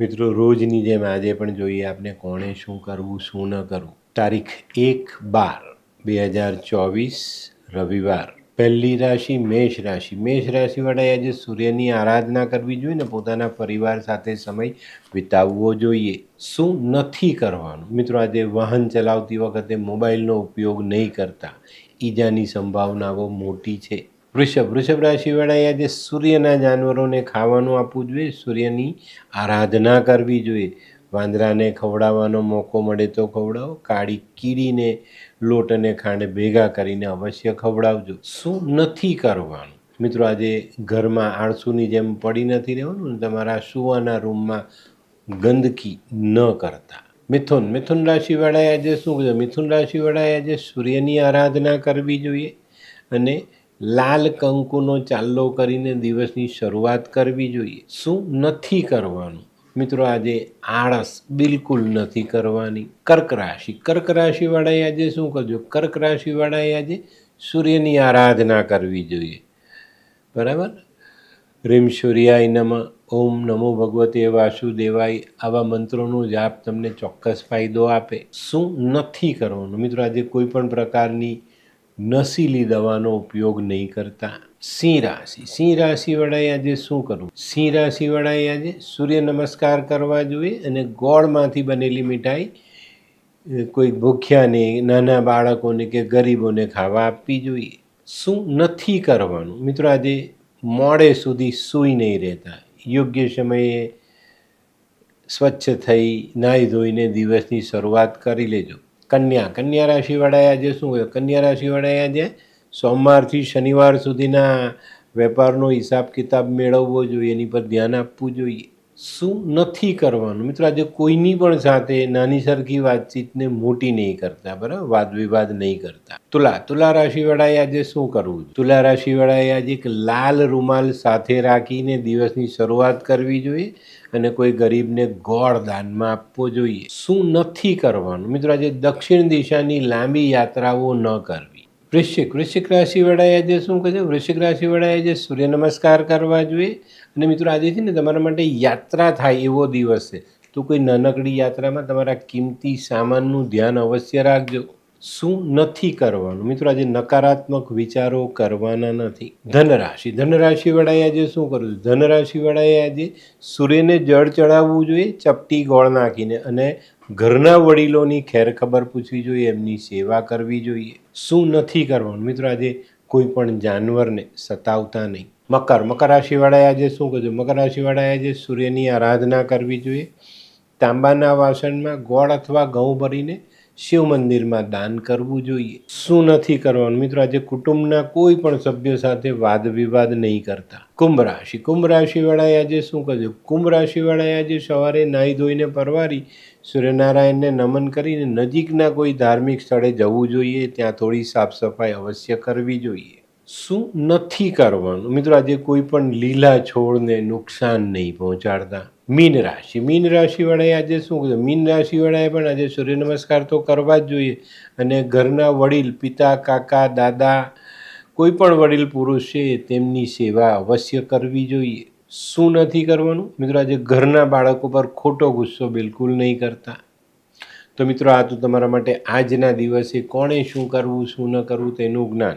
મિત્રો, રોજની જેમ આજે પણ જોઈએ આપણે કોણે શું કરવું, શું ન કરવું. તારીખ એક બાર બે હજાર ચોવીસ, રવિવાર. પહેલી રાશિ મેષ રાશિ. મેષ રાશિવાળાએ આજે સૂર્યની આરાધના કરવી જોઈએ ને પોતાના પરિવાર સાથે સમય વિતાવવો જોઈએ. શું નથી કરવાનું? મિત્રો, આજે વાહન ચલાવતી વખતે મોબાઈલનો ઉપયોગ નહીં કરતા. ઈજાની સંભાવનાઓ મોટી છે. વૃષભ. વૃષભ રાશિવાળાએ આજે સૂર્યના જાનવરોને ખાવાનું આપવું જોઈએ, સૂર્યની આરાધના કરવી જોઈએ. વાંદરાને ખવડાવવાનો મોકો મળે તો ખવડાવો. કાળી કીડીને લોટ અને ખાંડ ભેગા કરીને અવશ્ય ખવડાવજો. શું નથી કરવાનું? મિત્રો, આજે ઘરમાં આળસુની જેમ પડી નથી રહેવાનું તમારા સુવાના રૂમમાં ગંદકી ન કરતા. મિથુન. મિથુન રાશિવાળાએ આજે શું કીધું? મિથુન રાશિવાળાએ આજે સૂર્યની આરાધના કરવી જોઈએ અને લાલ કંકુનો ચાલ્લો કરીને દિવસની શરૂઆત કરવી જોઈએ. શું નથી કરવાનું? મિત્રો, આજે આળસ બિલકુલ નથી કરવાની. કર્ક રાશિ. કર્ક રાશિવાળાએ આજે શું કરજો? કર્ક રાશિવાળાએ આજે સૂર્યની આરાધના કરવી જોઈએ. બરાબર? રીમ સૂર્યાય નમ, ઓમ નમો ભગવતે વાસુદેવાય. આવા મંત્રોનો જાપ તમને ચોક્કસ ફાયદો આપે. શું નથી કરવાનું? મિત્રો, આજે કોઈ પણ પ્રકારની નશીલી દવાનો ઉપયોગ નહીં કરતા. સિંહ રાશિ. સિંહ રાશિવાળાએ આજે શું કરવું? સિંહ રાશિવાળાએ આજે સૂર્ય નમસ્કાર કરવા જોઈએ અને ગોળમાંથી બનેલી મીઠાઈ કોઈ ભૂખ્યાને, નાના બાળકોને કે ગરીબોને ખાવા આપવી જોઈએ. શું નથી કરવાનું? મિત્રો, આજે મોડે સુધી સૂઈ નહીં રહેતા. યોગ્ય સમયે સ્વચ્છ થઈ, નાહી ધોઈને દિવસની શરૂઆત કરી લેજો. કન્યા. કન્યા રાશિવાળાએ આજે શું હોય? કન્યા રાશિવાળાએ આજે સોમવારથી શનિવાર સુધીના વેપારનો હિસાબ કિતાબ મેળવવો જોઈએ, એની પર ધ્યાન આપવું જોઈએ. શું નથી કરવાનું? મિત્રો, આજે કોઈની પણ સાથે નાની સરખી વાતચીતને મોટી નહીં કરતા, બરાબર? વાદ વિવાદ નહીં કરતા. તુલા તુલા રાશિવાળાએ આજે શું કરવું તુલા રાશિવાળાએ આજે એક લાલ રૂમાલ સાથે રાખીને દિવસની શરૂઆત કરવી જોઈએ. અને કોઈ ગરીબને ગોળ દાનમાં આપવો જોઈએ. શું નથી કરવાનું? મિત્રો, આજે દક્ષિણ દિશાની લાંબી યાત્રાઓ ન કરવી. વૃશ્ચિક વૃશ્ચિક રાશિવાળાએ આજે શું કહે છે વૃશ્ચિક રાશિવાળાએ આજે સૂર્ય નમસ્કાર કરવા જોઈએ. અને મિત્રો, આજે છે ને તમારા માટે યાત્રા થાય એવો દિવસ છે. તો કોઈ નાનકડી યાત્રામાં તમારા કિંમતી સામાનનું ધ્યાન અવશ્ય રાખજો. શું નથી કરવાનું? મિત્રો, આજે નકારાત્મક વિચારો કરવાના નથી. ધનરાશિ. ધનરાશિવાળાએ આજે શું કરવું ધનરાશિવાળાએ આજે સૂર્યને જળ ચડાવવું જોઈએ, ચપટી ગોળ નાખીને અને ઘરના વડીલોની ખેર ખબર પૂછવી જોઈએ, એમની સેવા કરવી જોઈએ. શું નથી કરવાનું? મિત્રો, આજે કોઈ પણ જાનવરને સતાવતા નહીં. મકર. મકર રાશિવાળાએ આજે શું કરવું મકર રાશિવાળાએ આજે સૂર્યની આરાધના કરવી જોઈએ. તાંબાના વાસણમાં ગોળ અથવા ઘઉં ભરીને શિવ મંદિરમાં દાન કરવું જોઈએ. શું નથી કરવાનું? મિત્રો, આજે કુટુંબના કોઈ પણ સભ્યો સાથે વાદ વિવાદ નહીં કરતા. કુંભ રાશિ. કુંભ રાશિવાળાએ આજે શું કરજો કુંભ રાશિવાળાએ આજે સવારે નાહી ધોઈને પરવારી, સૂર્યનારાયણને નમન કરીને નજીકના કોઈ ધાર્મિક સ્થળે જવું જોઈએ. ત્યાં થોડી સાફ સફાઈ અવશ્ય કરવી જોઈએ. શું નથી કરવાનું? મિત્રો, આજે કોઈ પણ લીલા છોડને નુકસાન નહીં પહોંચાડતા. મીન રાશિ. મીન રાશિવાળાએ આજે શું કીધું મીન રાશિવાળાએ પણ આજે સૂર્ય નમસ્કાર તો કરવા જ જોઈએ. અને ઘરના વડીલ, પિતા, કાકા, દાદા, કોઈ પણ વડીલ પુરુષ છે, તેમની સેવા અવશ્ય કરવી જોઈએ. શું નથી કરવાનું? મિત્રો, આજે ઘરના બાળકો પર ખોટો ગુસ્સો બિલકુલ નહીં કરતા. તો મિત્રો, આ તો તમારા માટે આજના દિવસે કોણે શું કરવું, શું ન કરવું તેનું જ્ઞાન.